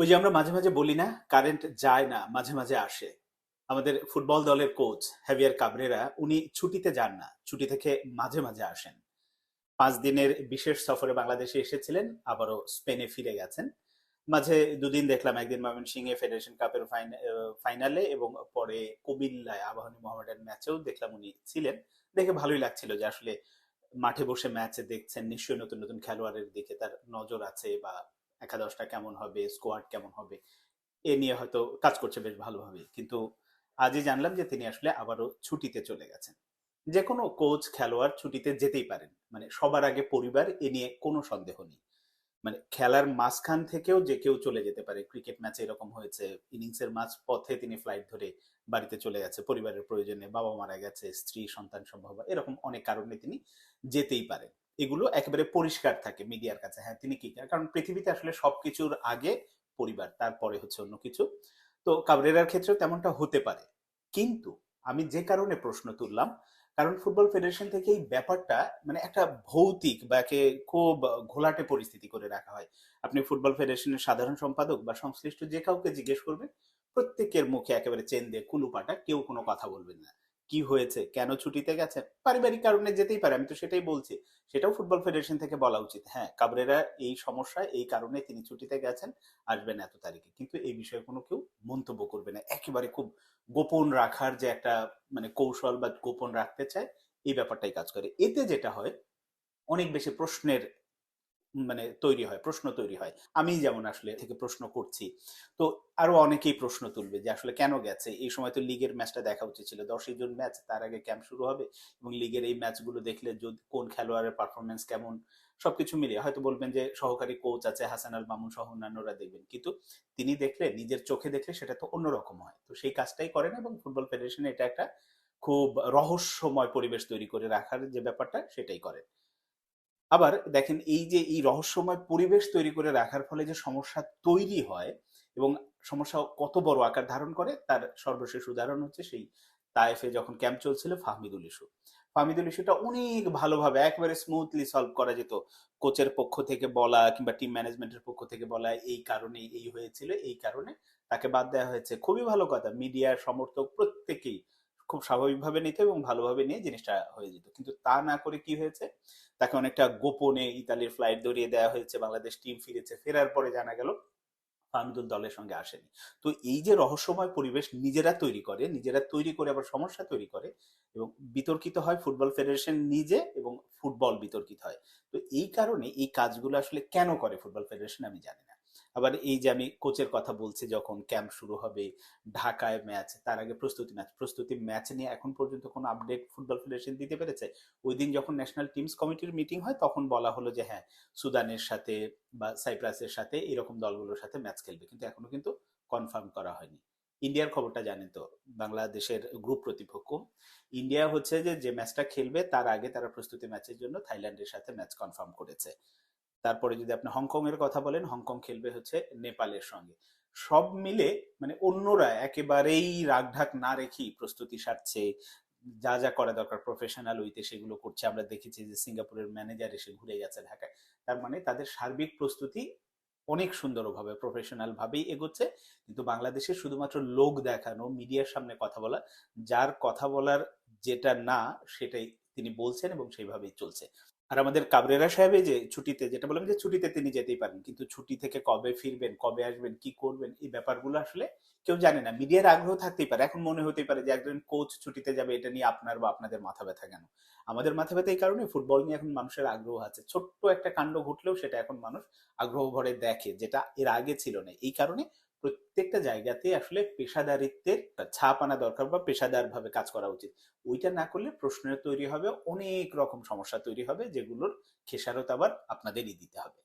ওই যে আমরা মাঝে মাঝে বলি না কারেন্ট যায় না, মাঝে মাঝে আসে। আমাদের ফুটবল দলের কোচ হ্যাভিয়ার কাবরেরা উনি ছুটিতে যান না, ছুটি থেকে মাঝে মাঝে আসেন। পাঁচ দিনের বিশেষ সফরে বাংলাদেশে এসেছিলেন, আবারও স্পেনে ফিরে গেছেন। মাঝে দুদিন দেখলাম, একদিন ময়মনসিংহে ফেডারেশন কাপের ফাইনালে এবং পরে কুমিল্লায় আবাহনী মোহামেডান ম্যাচেও দেখলাম উনি ছিলেন। দেখে ভালোই লাগছিল যে আসলে মাঠে বসে ম্যাচ দেখছেন, নিশ্চয়ই নতুন নতুন খেলোয়াড়ের দিকে তার নজর আছে বা একাদশটা কেমন হবে স্কোয়াড কেমন হবে, এ নিয়ে হয়তো কাজ করছে বেশ ভালোভাবে কিন্তু আজই জানলাম যে তিনি আসলে আবারও ছুটিতে চলে গেছেন। যে কোনো কোচ খেলোয়াড় ছুটিতে যেতেই পারেন। মানে সবার আগে পরিবার এ নিয়ে কোনো সন্দেহ নেই। মানে খেলার মাঝখান থেকেও যে কেউ চলে যেতে পারে। ক্রিকেট ম্যাচে এরকম হয়েছে ইনিংসের মাঝ পথে তিনি ফ্লাইট ধরে বাড়িতে চলে গেছে। পরিবারের প্রয়োজনে বাবা মারা গেছে, স্ত্রী, সন্তান সম্ভব, এরকম অনেক কারণে তিনি যেতেই পারেন। এগুলো একেবারে পরিষ্কার থাকে মিডিয়ার কাছে। হ্যাঁ তিনি কি কারণ পৃথিবীতে আসলে সবকিছুর আগে পরিবার, তারপরে হচ্ছে অন্য কিছু। তো কাবরেরার ক্ষেত্রেও তেমনটা হতে পারে। কিন্তু আমি যে কারণে প্রশ্ন তুললাম, কারণ ফুটবল ফেডারেশন থেকে এই ব্যাপারটা মানে একটা ভৌতিক বা একে খুব ঘোলাটে পরিস্থিতি করে রাখা হয়। আপনি ফুটবল ফেডারেশনের সাধারণ সম্পাদক বা সংশ্লিষ্ট যে কাউকে জিজ্ঞেস করবেন, প্রত্যেকের মুখে একেবারে চেন দিয়ে কুলুপাটা, কেউ কোনো কথা বলবেন না। কি হয়েছে, কেন ছুটিতে গেছেন? পারিবারিক কারণে যেতেই পারে, আমি তো সেটাই বলছি। সেটাও ফুটবল ফেডারেশন থেকে বলা উচিত। হ্যাঁ কাবরেরা এই সমস্যা এই কারণে তিনি ছুটিতে গেছেন, আসবেন এত তারিখে। কিন্তু এই বিষয়ে কোনো কেউ মন্তব্য করবে না। একেবারে খুব গোপন রাখার যে একটা মানে কৌশল বা গোপন রাখতে চায়, এই ব্যাপারটাই কাজ করে। এতে যেটা হয়, অনেক বেশি প্রশ্নের মানে তৈরি হয়, প্রশ্ন তৈরি হয়। আমি যেমন আসলে থেকে প্রশ্ন করছি। তো আরও অনেকেই প্রশ্ন তুলবে যে, আসলে কেন গেছে? এই সময় তো লিগের ম্যাচটা দেখা উচিত ছিল। দশই জুন ম্যাচ, তার আগে ক্যাম্প শুরু হবে এবং লিগের এই ম্যাচগুলো দেখলে যদি কোন খেলোয়াড়ের পারফরমেন্স কেমন? সবকিছু মিলিয়ে হয়তো বলবেন যে, সহকারী কোচ আছে হাসান আল মামুন সহ অন্যান্যরা দেখবেন। কিন্তু তিনি দেখলে, নিজের চোখে দেখলে সেটা তো অন্যরকম হয়। তো সেই কাজটাই করেন এবং ফুটবল ফেডারেশনে এটা একটা খুব রহস্যময় পরিবেশ তৈরি করে রাখার যে ব্যাপারটা, সেটাই করেন। আবার দেখেন এই যে এই রহস্যময় পরিবেশ তৈরি করে রাখার ফলে যে সমস্যা তৈরি হয় এবং সমস্যা কত বড় আকার ধারণ করে, তার সর্বশেষ উদাহরণ হচ্ছে সেই তায়েফে যখন ক্যাম্প চলছিল ফাহমিদুল ইস্যু। ফাহমিদুল ইস্যুটা অনেক ভালোভাবে একবারে স্মুথলি সলভ করা যেত। কোচের পক্ষ থেকে বলা কিংবা টিম ম্যানেজমেন্টের পক্ষ থেকে বলা, এই কারণে এই হয়েছিল, এই কারণে তাকে বাদ দেওয়া হয়েছে। খুবই ভালো কথা মিডিয়ার সমর্থক প্রত্যেকেই খুব স্বাভাবিকভাবে নিত এবং ভালোভাবে নিয়ে জিনিসটা হয়ে যেত। কিন্তু তা না করে কি হয়েছে? তাকে অনেকটা গোপনে ইতালির ফ্লাইট ধরিয়ে দেওয়া হয়েছে, বাংলাদেশ টিম ফিরেছে, ফেরার পরে জানা গেল ফাহমিদুল দলের সঙ্গে আসেনি। তো এই যে রহস্যময় পরিবেশ নিজেরা তৈরি করে, নিজেরা তৈরি করে আবার সমস্যা তৈরি করে এবং বিতর্কিত হয়, ফুটবল ফেডারেশন নিজে এবং ফুটবল বিতর্কিত হয়। তো এই কারণে এই কাজগুলো আসলে কেন করে ফুটবল ফেডারেশন আমি জানি না। আবার এই যে আমি কোচের কথা বলছি যখন ক্যাম্প শুরু হবে, ঢাকায় ম্যাচ, তার আগে প্রস্তুতি ম্যাচ প্রস্তুতি ম্যাচ নিয়ে এখন পর্যন্ত কোনো আপডেট ফুটবল ফেডারেশন দিতে পেরেছে? ওই দিন যখন ন্যাশনাল টিমস কমিটির মিটিং হয়, তখন বলা হলো যে হ্যাঁ সুদানের সাথে বা সাইপ্রাসের সাথে এরকম দলগুলোর সাথে ম্যাচ খেলবে। কিন্তু এখনও কিন্তু কনফার্ম করা হয়নি। ইন্ডিয়ার খবরটা জানেন তো, বাংলাদেশের গ্রুপ প্রতিপক্ষ। ইন্ডিয়া হচ্ছে যে যে ম্যাচটা খেলবে, তার আগে তারা প্রস্তুতি ম্যাচের জন্য থাইল্যান্ডের সাথে ম্যাচ কনফার্ম করেছে। তারপরে যদি আপনি হংকং এর কথা বলেন, হংকং খেলবে হচ্ছে নেপালের সঙ্গে। সব মিলে মানে অন্যরা একেবারেই রাগঢাক না রেখেই প্রস্তুতি সারছে, যা যা করা দরকার প্রফেশনাল উইতে সেগুলো করছে। আমরা দেখেছি যে সিঙ্গাপুরের ম্যানেজার এসে ঘুরে গেছে ঢাকায়। তার মানে তাদের সার্বিক প্রস্তুতি অনেক সুন্দরভাবে প্রফেশনাল ভাবেই এগোচ্ছে। কিন্তু বাংলাদেশে শুধুমাত্র লোক দেখানো, মিডিয়ার সামনে কথা বলা, যার কথা বলার যেটা না, সেটাই তিনি বলছেন এবং সেইভাবেই চলছে। আর আমাদের কাবরেরা সাহেব যে ছুটিতে, যেটা বললাম যে ছুটিতে তিনি যেতেই পারেন, কিন্তু ছুটি থেকে কবে ফিরবেন, কবে আসবেন, কি করবেন, এই ব্যাপারগুলো আসলে কেউ জানে না। মিডিয়ার আগ্রহ থাকতেই পারে। এখন মনে হতেই পারে যে একজন কোচ ছুটিতে যাবে, এটা নিয়ে আপনার বা আপনাদের মাথা ব্যথা কেন? আমাদের মাথা ব্যথা এই কারণে ফুটবল নিয়ে এখন মানুষের আগ্রহ আছে। ছোট্ট একটা কাণ্ড ঘটলেও সেটা এখন মানুষ আগ্রহ ভরে দেখে, যেটা এর আগে ছিল না। এই কারণে প্রত্যেকটা জায়গাতে আসলে পেশাদারিত্বের ছাপ আনা দরকার বা পেশাদার ভাবে কাজ করা উচিত। ওইটা না করলে প্রশ্নের তৈরি হবে, অনেক রকম সমস্যা তৈরি হবে যেগুলোর খেসারত আবার আপনাদেরই দিতে হবে।